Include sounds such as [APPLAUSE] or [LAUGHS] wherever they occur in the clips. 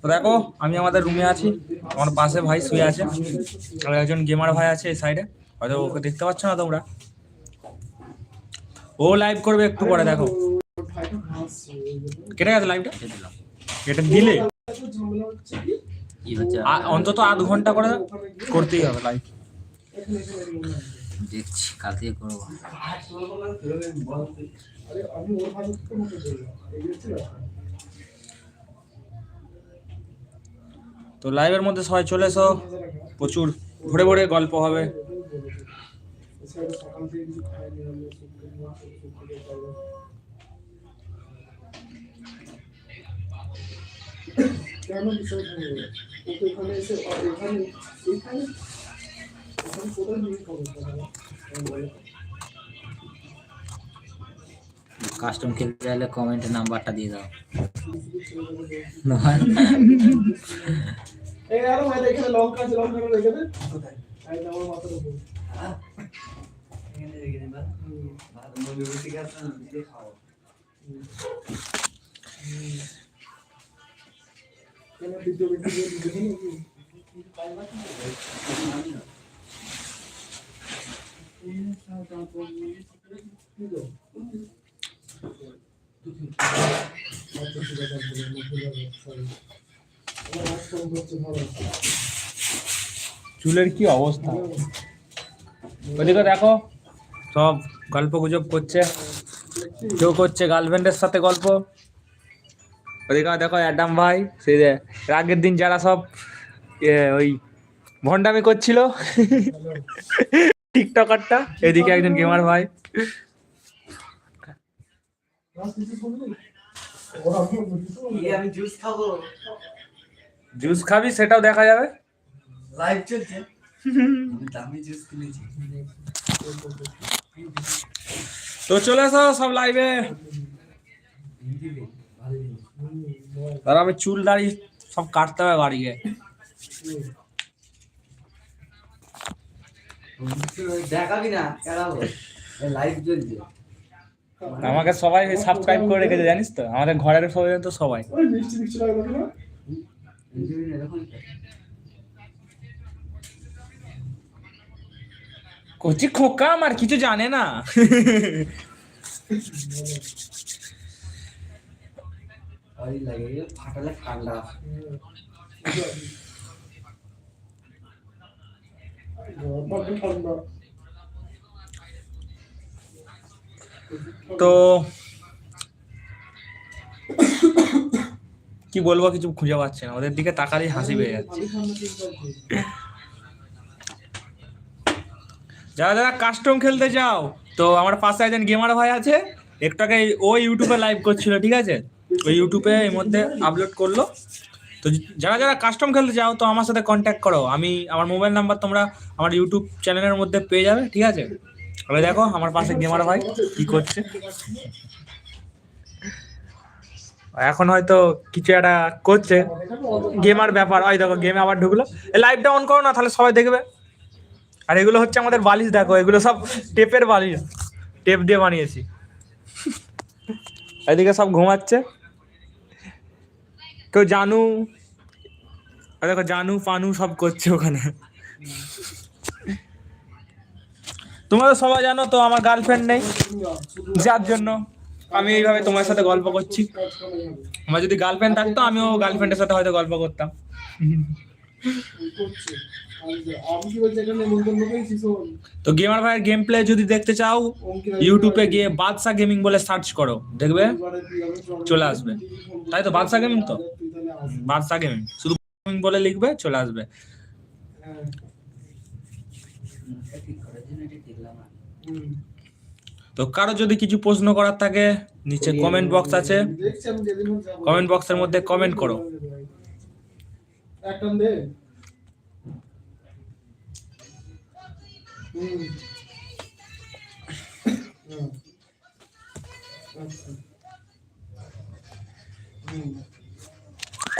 তো দেখো আমি আমাদের রুমে আছি। আমার পাশে ভাই শুয়ে আছে। আর একজন গেমার ভাই আছে এই সাইডে হয়তো ওকে দেখতে পাচ্ছ না তোমরা। ও লাইভ করবে একটু পরে দেখো। কেটে গেছে লাইভটা এটা দিলে। অন্তত আধ ঘণ্টা করে করতেই হবে লাইভ দেখছি কাল থেকে করব তো লাইভের মধ্যে সবাই চলে এসো। প্রচুর ভরে ভরে গল্প হবে। এখানে কাস্টম খেলতে চাইলে কমেন্টে নাম্বারটা দিয়ে দাও এই আরও চুলের কি অবস্থা? ওদিকে দেখো, সব গল্প গুজব করছে। কেউ করছে গার্লফ্রেন্ডের সাথে গল্প। ওদিকে দেখো অ্যাডাম ভাই, সেই যে আগের দিন যারা সব ওই ভন্ডামি করছিল, টিকটকারটা, এদিকে একজন গেমার ভাই। জুস খাব? জুস খাবি সেটাও দেখা যাবে। লাইভ চলছে। আমি দামি জুস কিনেছি। তো চলে এসো সব লাইভে আর আমি চুল দাড়ি সব কাটতে হবে বাড়ি গিয়ে দেখাবি না কেনাবো লাইভ চলছে। আমাকে সবাই সাবস্ক্রাইব করে রেখেছে জানিস তো? আমাদের ঘরের সবাই তো সবাই। কচি খোকা আমার কিছু জানে না। ওই লাগে ফাটালে ঠান্ডা বড্ড ঠান্ডা তো কি বলব, কিছু খুঁজে পাচ্ছে না। ওদের দিকে তাকালেই হাসি পেয়ে যাচ্ছে। যারা যারা কাস্টম খেলতে চাও, তো আমার পাশে একজন গেমার ভাই আছে একটু আগে ও ইউটিউবে লাইভ করছিল, ঠিক আছে? ওই ইউটিউবে এর মধ্যে আপলোড করল। তো যারা যারা কাস্টম খেলতে চাও, তো আমার সাথে কন্ট্যাক্ট করো। আমি, আমার মোবাইল নাম্বার তোমরা আমার ইউটিউব চ্যানেলের মধ্যে পেয়ে যাবে, ঠিক আছে? তবে দেখো, আমার পাশে গেমার ভাই কি করছে? এখন হয়তো কিছু একটা করছে। গেমার ব্যাপার, ওই দেখো, গেমে আবার ঢুকলো। লাইভটা অন করো না, তাহলে সবাই দেখবে। আর এগুলো হচ্ছে আমাদের বালিশ, দেখো, এগুলো সব টেপের বালিশ। টেপ দিয়ে বানিয়েছি। এদিকে সব ঘুমাচ্ছে। কেউ জানু দেখো, জানু পানু সব করছে ওখানে। তোমরা সবাই জানো তো আমার গার্লফ্রেন্ড নেই যার জন্য আমি এইভাবে তোমার সাথে গল্প করছি। আমার যদি গার্লফ্রেন্ড থাকতো আমিও গার্লফ্রেন্ডের সাথে হয়তো গল্প করতাম। তো গেমার ভাইয়ের গেম প্লে যদি দেখতে চাও ইউটিউবে গিয়ে বাদশা গেমিং বলে সার্চ করো দেখবে? চল- আসবে। তাই তো, বাদশা গেমিং তো? বাদশা গেমিং শুধু গেমিং বলে লিখবে চলে আসবে হ্যাঁ ঠিক করার জন্য এটা দেখলাম না হুম। তো কারও যদি কিছু প্রশ্ন করার থাকে নিচে কমেন্ট বক্স আছে। কমেন্ট বক্সের মধ্যে কমেন্ট করো।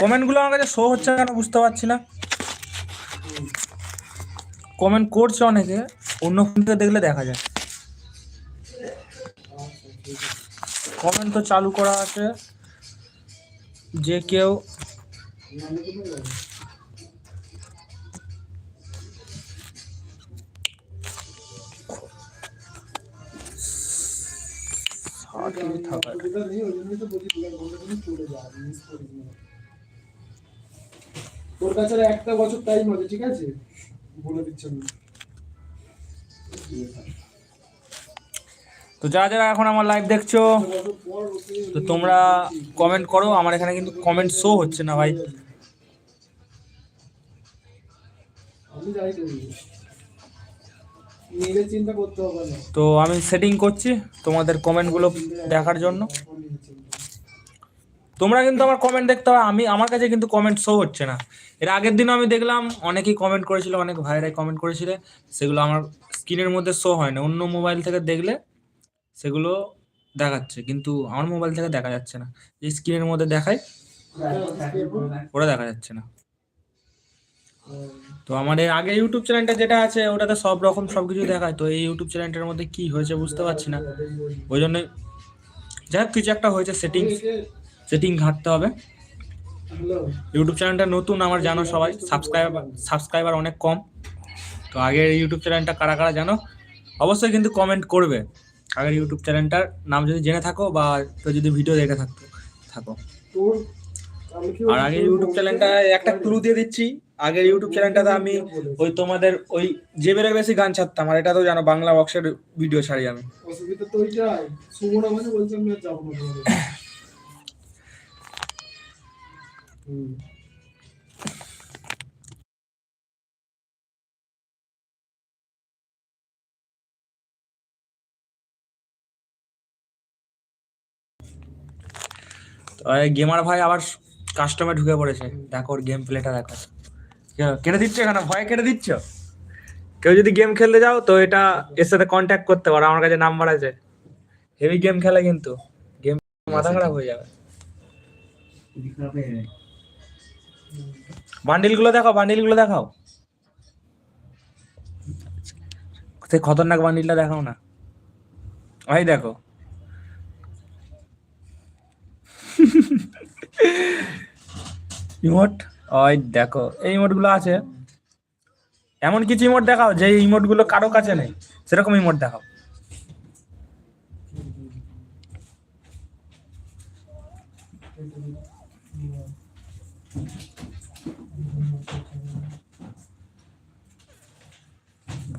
কমেন্টগুলো আমার কাছে শো হচ্ছে কেন বুঝতে পারছি না। কমেন্ট করছে অনেকে অন্য ফোন থেকে দেখলে দেখা যায়। কমেন্ট তো চালু করা আছে যে কেউ। তোর কাছে একটা বছর টাইম আছে, ঠিক আছে বলে দিচ্ছি আমি তো যারা যারা এখন আমার লাইভ দেখছ, তো তোমরা কমেন্ট করো। আমার এখানে কিন্তু কমেন্ট শো হচ্ছে না ভাই। তো আমি সেটিং করছি তোমাদের কমেন্টগুলো দেখার জন্য। তোমরা কিন্তু আমার কমেন্ট দেখতে হবে আমি, আমার কাছে কিন্তু কমেন্ট শো হচ্ছে না। এর আগের দিনও আমি দেখলাম, অনেকেই কমেন্ট করেছিল, অনেক ভাইরাই কমেন্ট করেছিল। সেগুলো আমার স্ক্রিনের মধ্যে শো হয় না। অন্য মোবাইল থেকে দেখলে সেগুলো দেখাচ্ছে, কিন্তু আমার মোবাইল থেকে দেখা যাচ্ছে না। যে স্ক্রিনের মধ্যে দেখায় ওটা দেখা যাচ্ছে না। তো আমার এর আগে ইউটিউব চ্যানেলটা যেটা আছে, ওটাতে সব রকম সব কিছু দেখায়। তো এই ইউটিউব চ্যানেলটার মধ্যে কি হয়েছে বুঝতে পারছি না। ওই জন্য যাই কিছু একটা হয়েছে সেটিং সেটিং ঘাটতে হবে। ইউটিউব চ্যানেলটা নতুন, আমার জানো সবাই। সাবস্ক্রাইবার সাবস্ক্রাইবার অনেক কম। তো আগের ইউটিউব চ্যানেলটা কারা কারা জানো, অবশ্যই কিন্তু কমেন্ট করবে। আগের ইউটিউব চ্যানেলটার নাম যদি জেনে থাকো বা তো যদি ভিডিও দেখে থাকতো থাকো। আর আগের ইউটিউব চ্যানেলটা একটা ক্লু দিয়ে দিচ্ছি। আগের ইউটিউব চ্যানেলটাতে আমি ওই তোমাদের ওই যে জেবের বেশি গান ছাড়তাম আর এটা তো জানো বাংলা বক্সের ভিডিও ছাড়ি আমি। অসুবিধা [LAUGHS] গেমার ভাই আবার কাস্টমে ঢুকে পড়েছে। দেখো ওর গেম প্লেটা দেখো। কেটে দিচ্ছ এখানে? ভয় কেটে দিচ্ছ? কেউ যদি গেম খেলতে যাও তো এটা এর সাথে কন্ট্যাক্ট করতে পারো। আমার কাছে নাম্বার আছে। হেভি গেম খেলে কিন্তু গেম মাথা খারাপ হয়ে যাবে। বান্ডিলগুলো দেখাও বান্ডিলগুলো দেখাও। সেই খতরনাক বান্ডিলটা দেখাও না। ভাই দেখো। [LAUGHS] ইমোট? ওই দেখো, এই ইমোটগুলো আছে। এমন কিছু ইমোট দেখাও, যে ইমোটগুলো কারও কাছে নেই। সেরকম ইমোট দেখাও।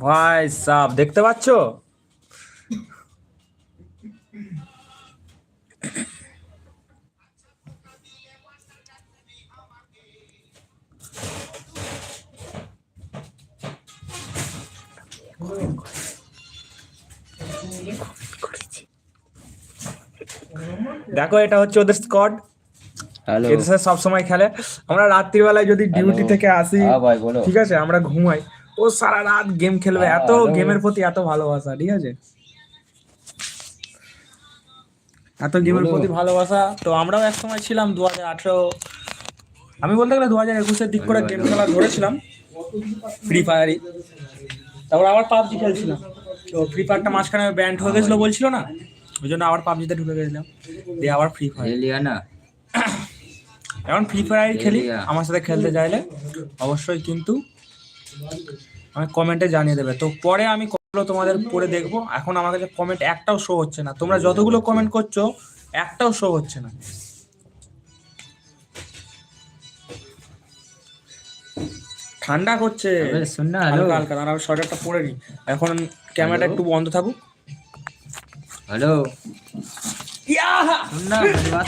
ভাই সাব, দেখতে পাচ্ছো? দেখো এটা হচ্ছে ওদের স্কোয়াড হ্যালো এদের সাথে সবসময় খেলে। আমরা রাত্রিবেলায় যদি ডিউটি থেকে আসি হ্যাঁ ঠিক আছে আমরা ঘুমাই। ও সারা রাত গেম খেলবে। হ্যাঁ, এত গেমের প্রতি এত ভালোবাসা ঠিক আছে? এত গেমের প্রতি ভালোবাসা। তো আমরাও এক সময় ছিলাম দু হাজার আঠেরো। আমি বলতে গেলে দু হাজার একুশের দিক করে গেম খেলা ধরেছিলাম। ফ্রি ফায়ারই তারপর আবার পাবজি খেলছিলাম। তো ফ্রি ফায়ারটা মাঝখানে ব্যান্ড হয়ে গেছিল বলছিল না? ওই জন্য আবার পাবজিতে ঢুকে গেছিলাম। দিয়ে আবার ফ্রি ফায়ার এলিয়ানা। এখন ফ্রি ফায়ার খেলি আমার সাথে খেলতে চাইলে অবশ্যই কিন্তু আমি কমেন্টে জানিয়ে দেবে। তো পরে আমি তোমাদের পরে দেখব। এখন আমার কাছে কমেন্ট একটাও শো হচ্ছে না। তোমরা যতগুলো কমেন্ট করছ একটাও শো হচ্ছে না। ঠান্ডা করছে। শোন না হালকা হালকা। সোয়েটারটা পরে নি। এখন ক্যামেরাটা একটু বন্ধ থাকুক। হ্যালো ইয়া শোন না মেরি বাত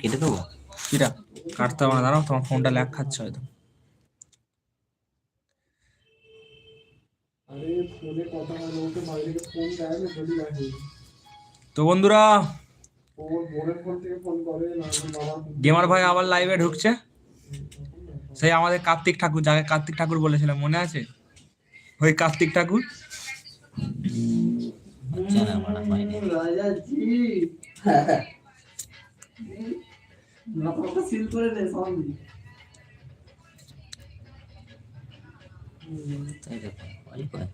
কেটে দেবো? কিরা কাটতে হবে না দাঁড়াও তোমার ফোনটা ল্যাগ খাচ্ছে হয়তো। হয় তো বন্ধুরা গেমার ভাই আবার লাইভে ঢুকছে। সেই আমাদের কার্তিক ঠাকুর যাকে কার্তিক ঠাকুর বলেছিলাম মনে আছে? ওই কার্তিক ঠাকুর? না মারা পাইনি রাজা জি নাটকটা সিল করে দে সঙ্গে তাই দেখো ওই কয়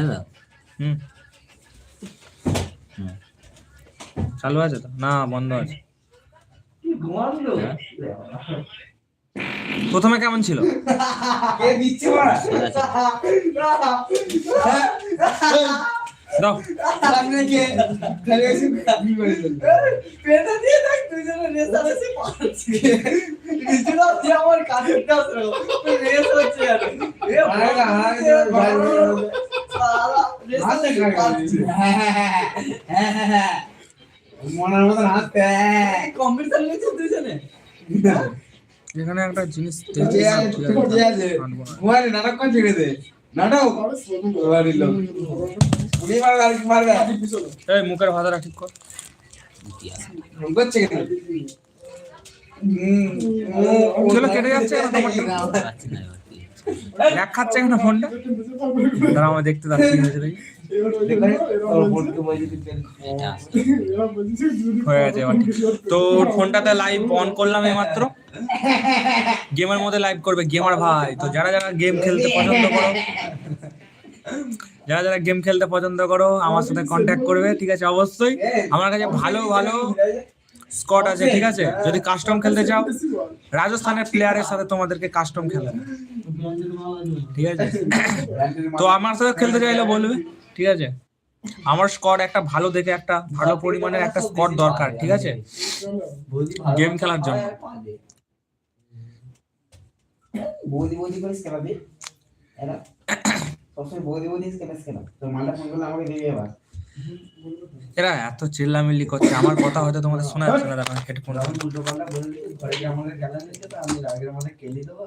দাও। হুম। হুম। চালু আছে তো? না বন্ধ আছে। প্রথমে কেমন ছিল? কে দিচ্ছে। দাও। সামনে কে খালি এসে কাবি করে পেটা দিয়ে দেখ দুইজনে রেসারেসি পাচ্ছে। নিজেরা দিয়ে আমার কাছে দাস রো রেস হচ্ছে আর এ আরেগা, আরেগা, ভাই, ভাই, ভাই। সারা রেসারেসি পাচ্ছে। মনের মতন কম্পিটিশন নিচ্ছে দুইজনে এখানে একটা জিনিস নাটক কোন ছেড়ে দে নাটক? লোক। এই মুখের ভাষাটা ঠিক কর। চলো, কেটে যাচ্ছে খাচ্ছে কেন ফোনটা। দাঁড়া আমার দেখতে তোর। হয়ে গেছে এবার। তো ফোনটাতে লাইভ অন করলাম এইমাত্র। গেমের মধ্যে লাইভ করবে গেমার ভাই। তো যারা যারা গেম খেলতে পছন্দ করো। যারা যারা গেম খেলতে পছন্দ করো, আমার সাথে কন্ট্যাক্ট করবে, ঠিক আছে? অবশ্যই আমার কাছে ভালো ভালো স্কট আছে, ঠিক আছে? যদি কাস্টম খেলতে চাও, রাজস্থানের প্লেয়ারের সাথে তোমাদেরকে কাস্টম খেলাবে। ঠিক আছে? তো আমার সাথে খেলতে চাইলে বলবে, ঠিক আছে? আমার স্কট একটা ভালো দেখে, একটা ভালো পরিমাণের একটা স্কট দরকার, ঠিক আছে? গেম খেলার জন্য। বৌদি বৌদি করিস কেন বে এরা? সবসময় বৌদি বৌদি কেন কেন তোর মালটা ফোন করলে আমাকে দিবি এবার এরা এত চিল্লামিল্লি করছে আমার কথা হয়তো তোমাদের শোনা যাচ্ছে না দেখো হেডফোন উল্টো পাল্টা বললি ঘরে কি তো আমি রাগের মধ্যে খেলি দেবো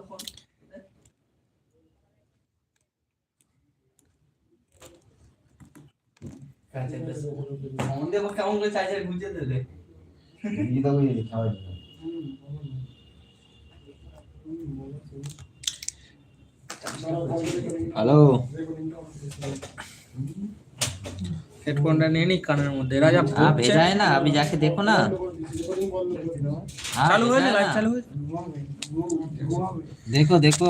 এখন ফোন কেমন করে চার্জার গুঁজে দিলে দিয়ে দেবো এই খাওয়া দেবো হ্যালো হেডফোনটা নিয়ে নি কানের মধ্যে এরা যা हाँ বকছে भेजा है ना अभी जाके देखो ना हाँ, চালু भेजा হয়েছে है লাইভ ना। চালু হয়েছে देखो देखो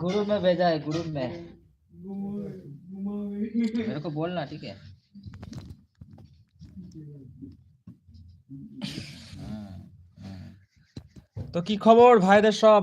ग्रुप में भेजा है ग्रुप में मेरे को बोलना ठीक है हाँ, हाँ। তো কি খবর ভাইদের সব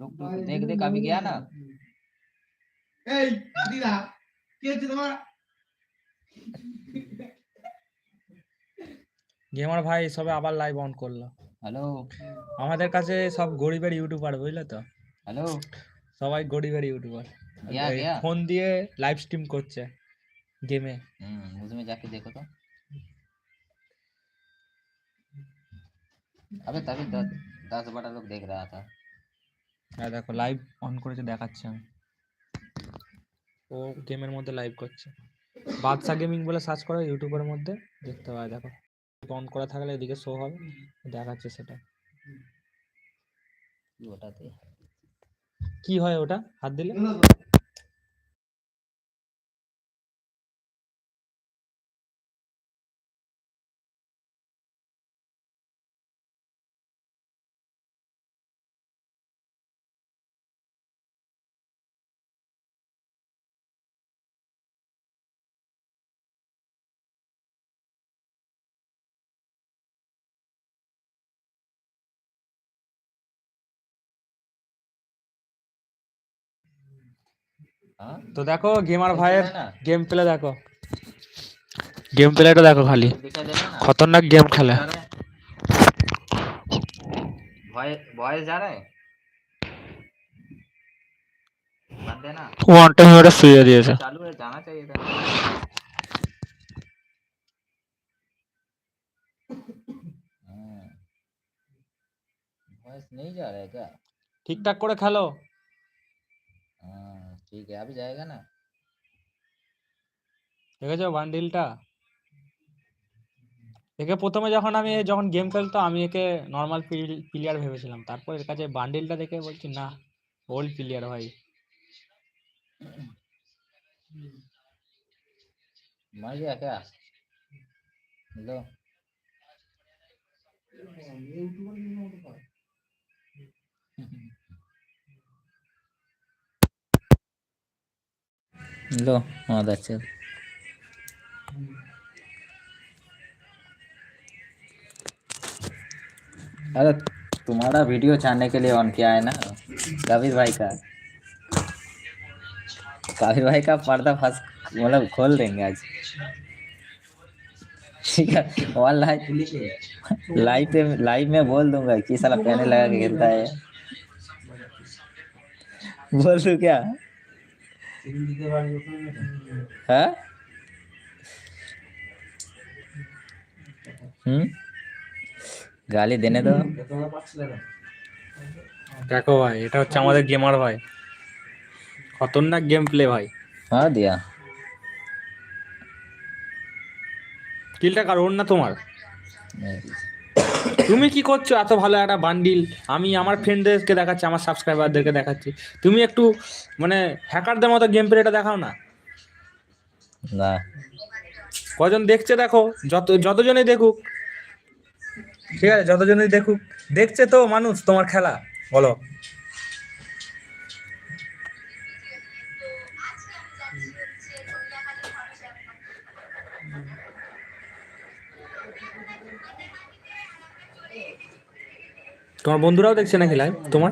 रुक रुक देख देख अभी गया ना এই দিদা কি হচ্ছে তোমার গেমার ভাই সবে আবার লাইভ অন করলো हेलो আমাদের কাছে সব গরিবের ইউটিউবার বুঝলে তো हेलो সবাই গরিবের ইউটিউবার गया गया ফোন দিয়ে লাইভ স্ট্রিম করছে গেমে हम्म उसमें जाके देखो तो अबे तभी दस दस बारह लोग देख रहा था আর দেখো লাইভ অন করেছে দেখাচ্ছে আমি। ও গেমের মধ্যে লাইভ করছে। বাদশা গেমিং বলে সার্চ করো ইউটিউবের মধ্যে দেখতে পাবে দেখো। অন করা থাকলে এদিকে শো হবে দেখাচ্ছে সেটা। ওটাতে কি হয় ওটা? হাত দিলে? তো দেখো গেমার ভাইয়ের না গেম প্লে দেখো গেম প্লেটা দেখো খালি দিশা দেবে না খতরনাক গেম খেলে ভয় ভয়েস जा रहा है मत देना ওয়ান টাইম ওটা শুয়ে দিয়েছে चालू है जाना चाहिए था वॉइस नहीं जा रहा है क्या ঠিকঠাক করে খেলো हाँ ठीक है अभी जाएगा ना দেখেছো বান্ডিলটা একে প্রথমে যখন আমি যখন গেম খেলতো আমি একে নর্মাল প্লেয়ার ভেবেছিলাম তারপর এর কাছে বান্ডিলটা দেখে বলছি না ওল্ড প্লেয়ার ভাই मर गया क्या लो लो, बहुत अच्छे। अरे, तुम्हारा वीडियो छानने के लिए ऑन किया है ना? कबीर भाई का। कबीर भाई का पर्दा फंस मतलब खोल देंगे आज। ठीक है और लाइव लाइव पे लाइव में बोल दूँगा कि साला पहने लगा के खेलता है। बोल दूँ क्या? হ্যাঁ? হুম? গালি দেনে দাও। দেখো ভাই এটা হচ্ছে আমাদের গেমার ভাই। খতরনাক গেম প্লে ভাই। হ্যাঁ দিয়া। কিলটা কার? ওর না তোমার? তুমি কি করছ? এত ভালো একটা বান্ডিল আমি আমার ফ্রেন্ডদেরকে দেখাচ্ছি আমার সাবস্ক্রাইবারদেরকে দেখাচ্ছি। তুমি একটু মানে হ্যাকারদের মতো গেম প্লেটা দেখাও না? না। কজন দেখছে দেখো যত যতজনই দেখুক। ঠিক আছে যতজনই দেখুক। দেখছে তো মানুষ তোমার খেলা। বলো। তোমার বন্ধুরাও দেখছে নাকি লাইভ তোমার?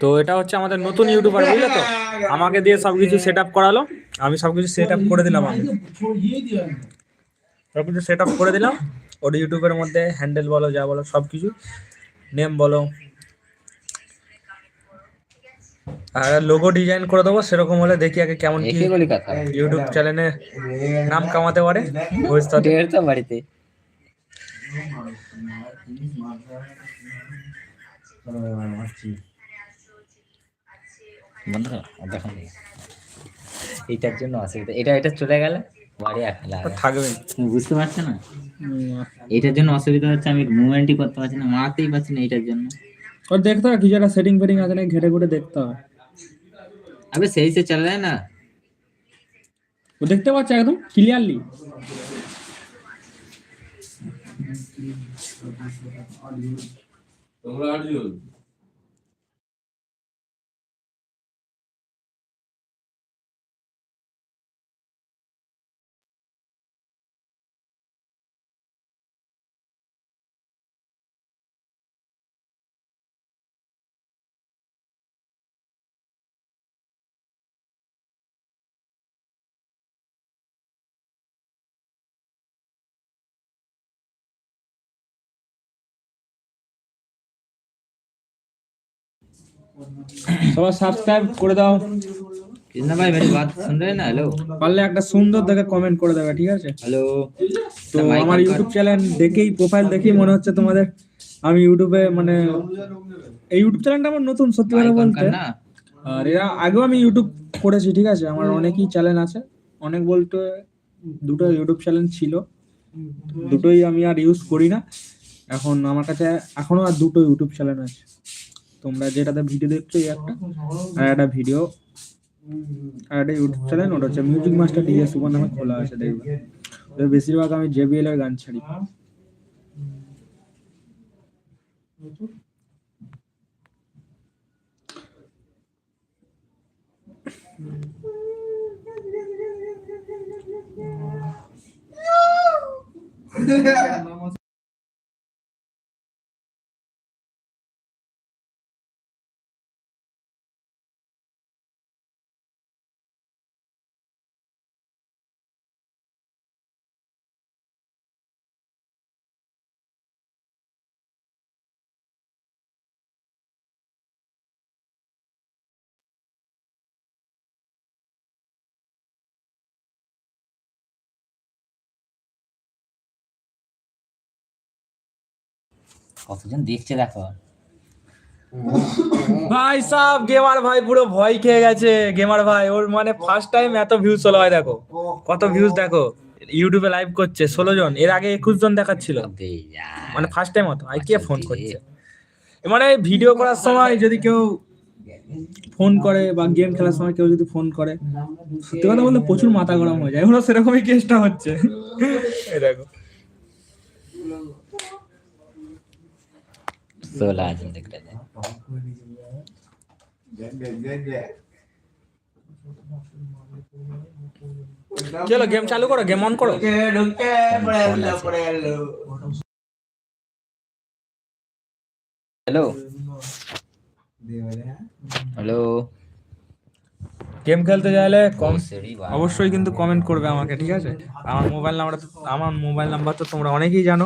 তো এটা হচ্ছে আমাদের নতুন ইউটিউবার বুঝলে তো? আমাকে দিয়ে সবকিছু সেট আপ করালো। আমি সবকিছু সেট আপ করে দিলাম আমি। সবকিছু সেট আপ করে দিলাম। ওর ইউটিউবের মধ্যে হ্যান্ডেল বলো যা বলো সব কিছু নেম বলো। আর লোগো ডিজাইন করে দেবো সেরকম হলে দেখি আগে কেমন কি ইউটিউব চ্যানেলে নাম কামাতে পারে। ভবিষ্যতে। বাড়িতে। বন্ধ করো, আর দেখো না। এইটার জন্য অসুবিধা এটা এটা চলে গেলে বাড়ি একলা হবে। থাকবে তুমি বুঝতে পারছো না এটার জন্য অসুবিধা হচ্ছে আমি মুভমেন্টই করতে পারছি না মারতেই পারছি না এটার জন্য ওর দেখতে হবে কিছু একটা সেটিং ফেটিং আছে না ঘেটে ঘুটে দেখতে হবে अबे सही से चल रहा है ना ও দেখতে পাচ্ছে একদম ক্লিয়ারলি তোমরা আটজন সবাই সাবস্ক্রাইব করে দাও कृष्णा भाई मेरी बात सुन रहे हैं ना हेलो পারলে একটা সুন্দর দেখে কমেন্ট করে দেবে ঠিক আছে हेलो তো আমার ইউটিউব চ্যানেল দেখেই প্রোফাইল দেখেই মনে হচ্ছে তোমাদের আমি ইউটিউবে মানে এই ইউটিউব চ্যানেলটা আমার নতুন সত্যি কথা বলতে करना আর এরা আগেও আমি ইউটিউব করেছি ঠিক আছে আমার অনেকই চ্যানেল আছে অনেক বলতে দুটো ইউটিউব চ্যানেল ছিল দুটোই আমি আর ইউজ করি না এখন আমার কাছে এখনো আর দুটো ইউটিউব চ্যানেল আছে তোমরা যেটাতে ভিডিও দেখছ এই একটা আর একটা ভিডিও আর একটা ইউটিউব চ্যানেল ওটা হচ্ছে মিউজিক মাস্টার ডিজে সুপার নামে খোলা আছে দেখবে তো বেশিরভাগ আমি জেবিএল এর গান ছাড়ি [LAUGHS] Yeah. কতজন দেখছে দেখো [LAUGHS] ভাই সাহ গেমার ভাই পুরো ভয় খেয়ে গেছে গেমার ভাই। ওর মানে ফার্স্ট টাইম এত ভিউজ হলো হয় দেখো। কত ভিউজ দেখো। ইউটিউবে লাইভ করছে ষোলো জন এর আগে একুশ জন দেখাচ্ছিল। মানে ফার্স্ট টাইম হতো আর কে ফোন করছে? মানে ভিডিও করার সময় যদি কেউ ফোন করে বা গেম খেলার সময় কেউ যদি ফোন করে সত্যি কথা বলতে প্রচুর মাথা গরম হয়ে যায়। এখনও সেরকমই কেসটা হচ্ছে। এই দেখো। सोलह জন দেখ रहे थे চলো গেম চালু করো গেম অন করো ঢুকে ঢুকে পড়ে গেল পড়ে গেল हेलो हेलो গেম খেলতে চাইলে কম सीढ़ी बात অবশ্যই কিন্তু কমেন্ট করবে আমাকে ঠিক আছে আমার মোবাইল নাম্বার আমার মোবাইল নাম্বার তো তোমরা অনেকেই জানো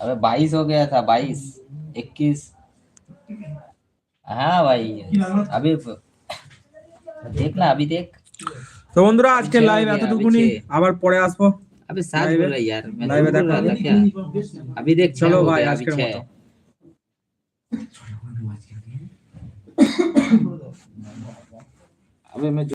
अबे बाईस हो गया था बाईस इक्कीस हाँ भाई अभी देखना अभी देख তো বন্ধুরা আজকে পিছিয়ে লাইভ গিয়ে, এতটুকুনি পিছিয়ে। আবার পরে আসবো अबे साथ Live बोल है? रहा यार मैं Live तो है, बोल रहा देखो। था क्या अभी देख छह चलो हो भाई, गया, आज अभी के छह। मतो। अबे मैं